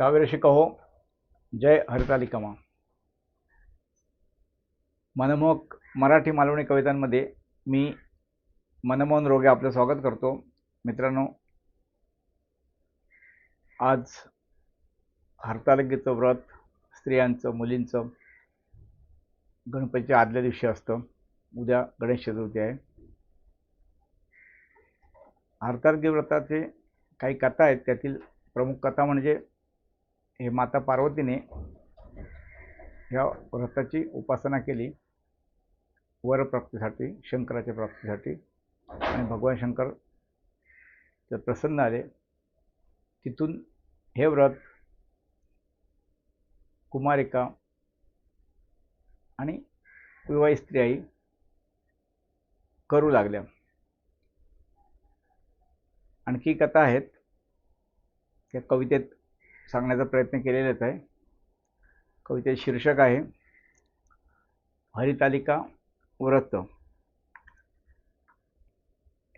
काव्यरशी कहो जय हरितालिकामा। मनमोहक मराठी मालवणी कवितांमध्ये मी मनमोहन रोगे आपलं स्वागत करतो. मित्रांनो आज हरतालिकेचं व्रत स्त्रियांचं मुलींचं गणपतीच्या आदल्या दिवशी असतं. उद्या गणेश चतुर्थी आहे. हरतालिके व्रताचे काही कथा आहेत. त्यातील प्रमुख कथा म्हणजे हे माता पार्वतीने ह्या व्रताची उपासना केली. वरप्राप्तीसाठी शंकराच्या प्राप्तीसाठी. आणि भगवान शंकर ते प्रसन्न आले तिथून हे व्रत कुमारिका आणि विवाहित स्त्रियाही करू लागल्या. आणखी कथा आहेत. त्या कवितेत सांगण्याचा प्रयत्न केलेलाच आहे. कवितेत शीर्षक आहे हरितालिका व्रत.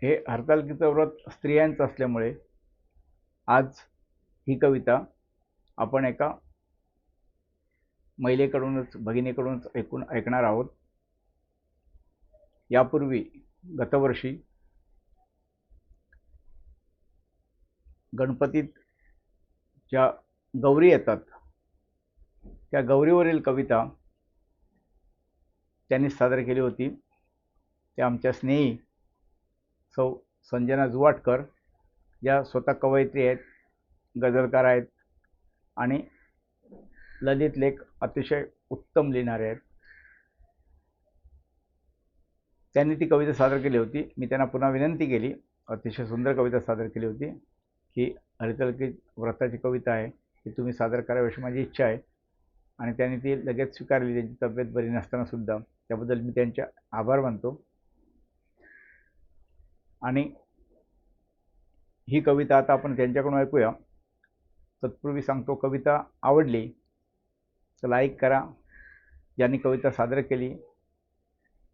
हे हरतालिकेचं व्रत स्त्रियांचं असल्यामुळे आज ही कविता आपण एका महिलेकडूनच भगिनीकडूनच ऐकून ऐकणार आहोत. यापूर्वी गतवर्षी गणपतीत ज्या गौरी येतात. त्या गौरीवरील कविता त्यांनी सादर केली होती. त्या आमच्या स्नेही सौ संजना जुवाटकर या स्वतः कवयित्री आहेत गझलकार आहेत आणि ललित लेख अतिशय उत्तम लिहिणारे आहेत. त्यांनी ती कविता सादर केली होती. मी त्यांना पुन्हा विनंती केली. अतिशय सुंदर कविता सादर केली होती की हरितलकी व्रताची कविता आहे. ही तुम्ही सादर करावी अशी माझी इच्छा आहे. आणि त्यांनी ती लगेच स्वीकारली. त्यांची तब्येत बरी नसतानासुद्धा त्याबद्दल मी त्यांचे आभार मानतो. आणि ही कविता आता आपण त्यांच्याकडून ऐकूया. तत्पूर्वी सांगतो कविता आवडली तर लाईक करा. ज्यांनी कविता सादर केली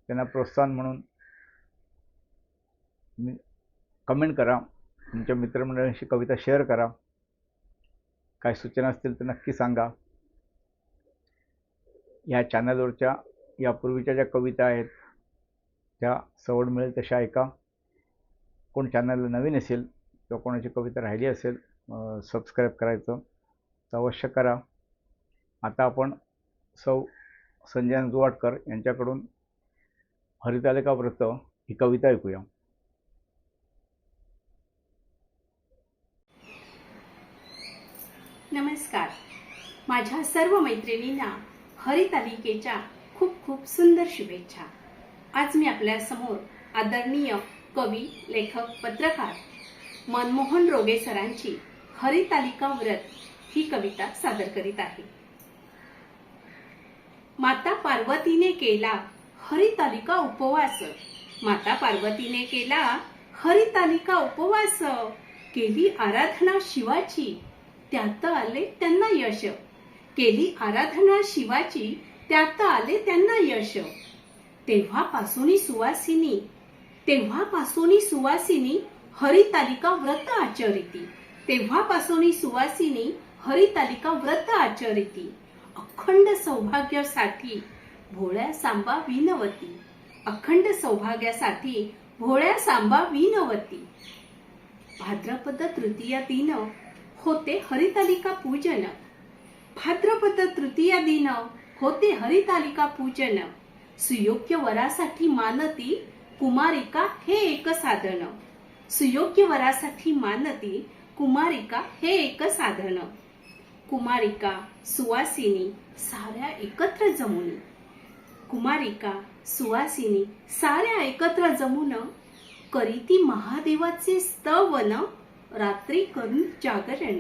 त्यांना प्रोत्साहन म्हणून कमेंट करा. तुमच्या मित्रमंडळाशी कविता शेअर करा. काय सूचना असतील तर नक्की सांगा. या चॅनलवरच्या यापूर्वीच्या ज्या कविता आहेत त्या सवड मिळेल तशा ऐका. कोण चॅनलला नवीन असेल किंवा कोणाची कविता राहिली असेल सबस्क्राईब करायचं तर अवश्य करा. आता आपण सौ संजय जुवाटकर यांच्याकडून हरितालिका व्रत ही कविता ऐकूया. नमस्कार. माझ्या सर्व मैत्रिणींना हरितालिकेच्या खूप खूप सुंदर शुभेच्छा. आज मी आपल्यासमोर आदरणीय कवी लेखक पत्रकार मनमोहन रोगे सरांची हरितालिका व्रत ही कविता सादर करीत आहे. माता पार्वतीने केला हरितालिका उपवास. माता पार्वतीने केला हरितालिका उपवास. केली आराधना शिवाची. त्यात आले त्यांना यश. केली आराधना शिवाची त्यात आले त्यांना यश. तेव्हापासून सुवासिनी तेव्हापासून सुवासिनी हरितालिका व्रत आचरिती. तेव्हापासून सुवासिनी हरितालिका व्रत आचरिती. अखंड सौभाग्यासाठी भोळ्या सांबा विनवती. अखंड सौभाग्यासाठी भोळ्या सांबा विनवती. भाद्रपद तृतीया दिन होते हरितालिका पूजन। भाद्रपद तृतीया दिन होते हरितालिका पूजन। सुयोग्य वरासाठी मानती कुमारिका हे एक साधन। सुयोग्य वरासाठी मानती कुमारिका हे एक साधन। कुमारिका सुवासिनी साऱ्या एकत्र जमून। कुमारिका सुवासिनी साऱ्या एकत्र जमून करीती महादेवाचे स्तवन रात्री करून जागरण.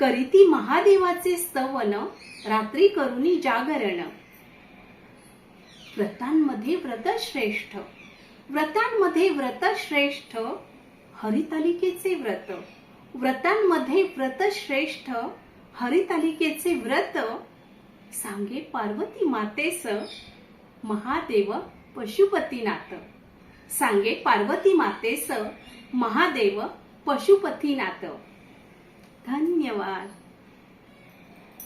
करीती महादेवाचे स्तवन रात्री करुनी जागरण. व्रतांमध्ये व्रत श्रेष्ठ व्रतांमध्ये व्रत श्रेष्ठ हरितालिकेचे व्रत. व्रतांमध्ये व्रत श्रेष्ठ हरितालिकेचे व्रत. सांगे पार्वती मातेस महादेव पशुपतीनाथ. सांगे पार्वती मातेस महादेव पशुपतीनाथ धन्यवाद.